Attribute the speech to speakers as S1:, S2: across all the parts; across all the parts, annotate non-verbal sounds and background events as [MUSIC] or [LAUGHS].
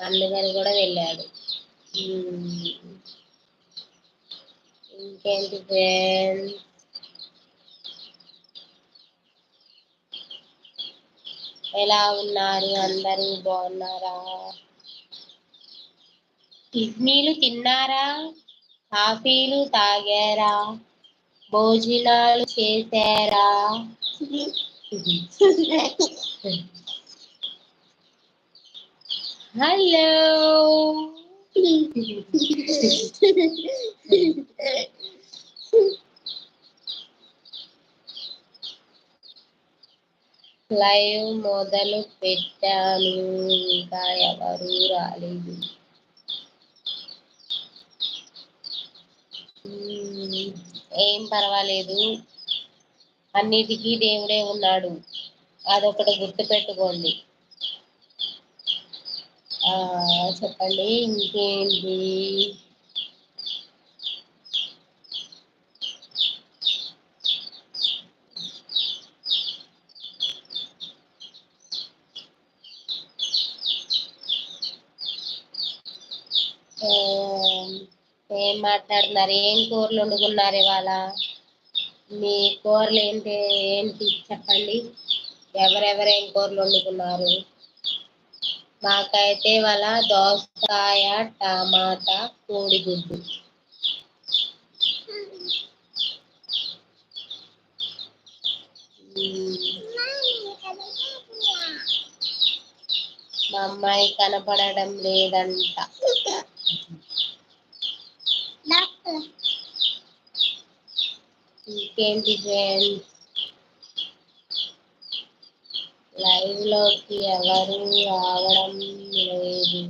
S1: అందుకని కూడా వెళ్ళాడు. ఇంకేంటి ఫ్రెండ్స్ ఎలా ఉన్నారు? అందరూ బాగున్నారా? కిడ్నీలు తిన్నారా? కాఫీలు తాగారా? భోజనాలు చేశారా? [LAUGHS] హలో లైవ్ మొదలు పెట్టాను. ఇంకా ఎవరు రాలేదు. ఏం పర్వాలేదు. అన్నిటికీ దేవుడే ఉన్నాడు. అదొకటి గుర్తు పెట్టుకోండి చెప్పండి ఇంకేంటి? ఏం మాట్లాడుతున్నారు? ఏం కూరలు వండుకున్నారు ఇవాళ? మీ కూరలు ఏంటి ఏంటి చెప్పండి. ఎవరెవరు ఏం కూరలు వండుకున్నారు? మాకైతే వాళ్ళ దోసకాయ టమాటా కోడిగుడ్డు. మా అమ్మాయి కనపడడం లేదంట. ఇంకేంటి ఫ్రెండ్స్? లైవ్లోకి ఎవరు రావడం లేదు.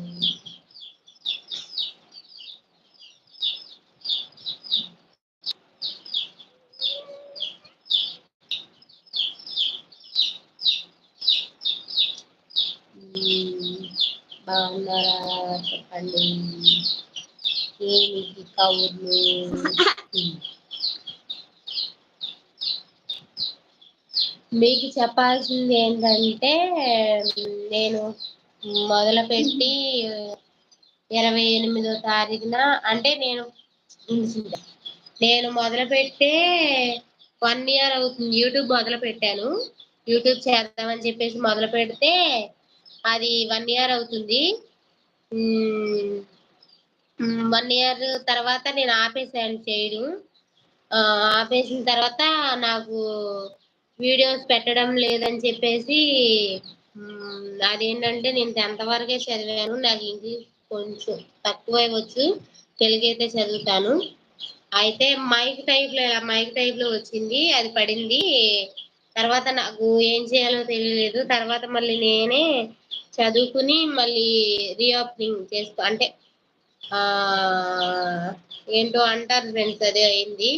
S1: బాగున్నారా? చెప్పండి. ఏమిటి కౌర్లు మీకు చెప్పాల్సింది ఏంటంటే నేను మొదలుపెట్టి ఇరవై ఎనిమిదో తారీఖున అంటే నేను నేను మొదలుపెట్టే వన్ ఇయర్ అవుతుంది యూట్యూబ్ మొదలు పెట్టాను యూట్యూబ్ చేద్దామని చెప్పేసి మొదలు పెడితే అది వన్ ఇయర్ అవుతుంది. వన్ ఇయర్ తర్వాత నేను ఆపేసాను చేయడం. ఆపేసిన తర్వాత నాకు వీడియోస్ పెట్టడం లేదని చెప్పేసి అదేంటంటే నేను టెన్త్ వరకే చదివాను. నాకు ఇంగ్లీష్ కొంచెం తక్కువ వచ్చు. తెలుగు అయితే చదువుతాను. అయితే మైక్ టైప్లో మైక్ టైప్లో వచ్చింది అది పడింది. తర్వాత నాకు ఏం చేయాలో తెలియలేదు. తర్వాత మళ్ళీ నేనే చదువుకుని మళ్ళీ రీఓపెనింగ్ చేసుకో అంటే ఏంటో అంటారు ఫ్రెండ్స్ అదే అయింది.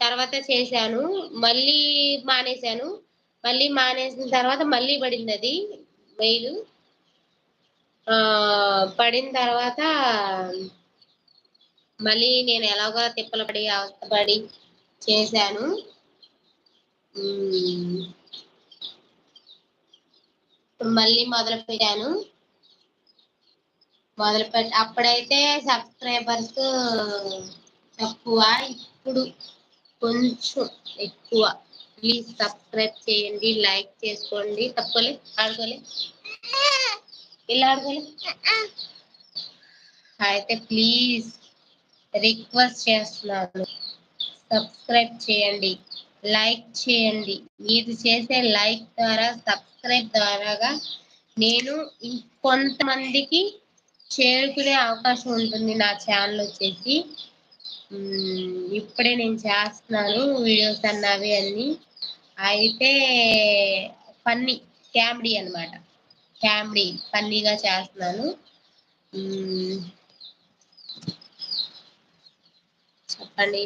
S1: తర్వాత చేశాను మళ్ళీ మానేశాను. మళ్ళీ మానేసిన తర్వాత మళ్ళీ పడింది అది మెయిల్. ఆ పడిన తర్వాత మళ్ళీ నేను ఎలాగో తిప్పలు పడి అవస్థపడి చేశాను. మళ్ళీ మొదలు పెట్టాను. మొదలు పెట్టి అప్పుడైతే సబ్స్క్రైబర్స్ తక్కువ ఇప్పుడు కొంచెం ఎక్కువ. ప్లీజ్ సబ్స్క్రైబ్ చేయండి లైక్ చేసుకోండి. తప్పుకోలే ఆడుకోలే? ఇలా ఆడుకోలే? అయితే ప్లీజ్ రిక్వెస్ట్ చేస్తున్నాను. సబ్స్క్రైబ్ చేయండి లైక్ చేయండి. మీరు చేసే లైక్ ద్వారా సబ్స్క్రైబ్ ద్వారాగా నేను ఇంకొంతమందికి చేరుకునే అవకాశం ఉంటుంది నా ఛానల్ వచ్చేసి. ఇప్పుడే నేను చేస్తున్నాను వీడియోస్ అన్నవి అన్ని. అయితే ఫన్నీ క్యామ్డీ అనమాట క్యామ్డీ ఫన్నీగా చేస్తున్నాను. చెప్పండి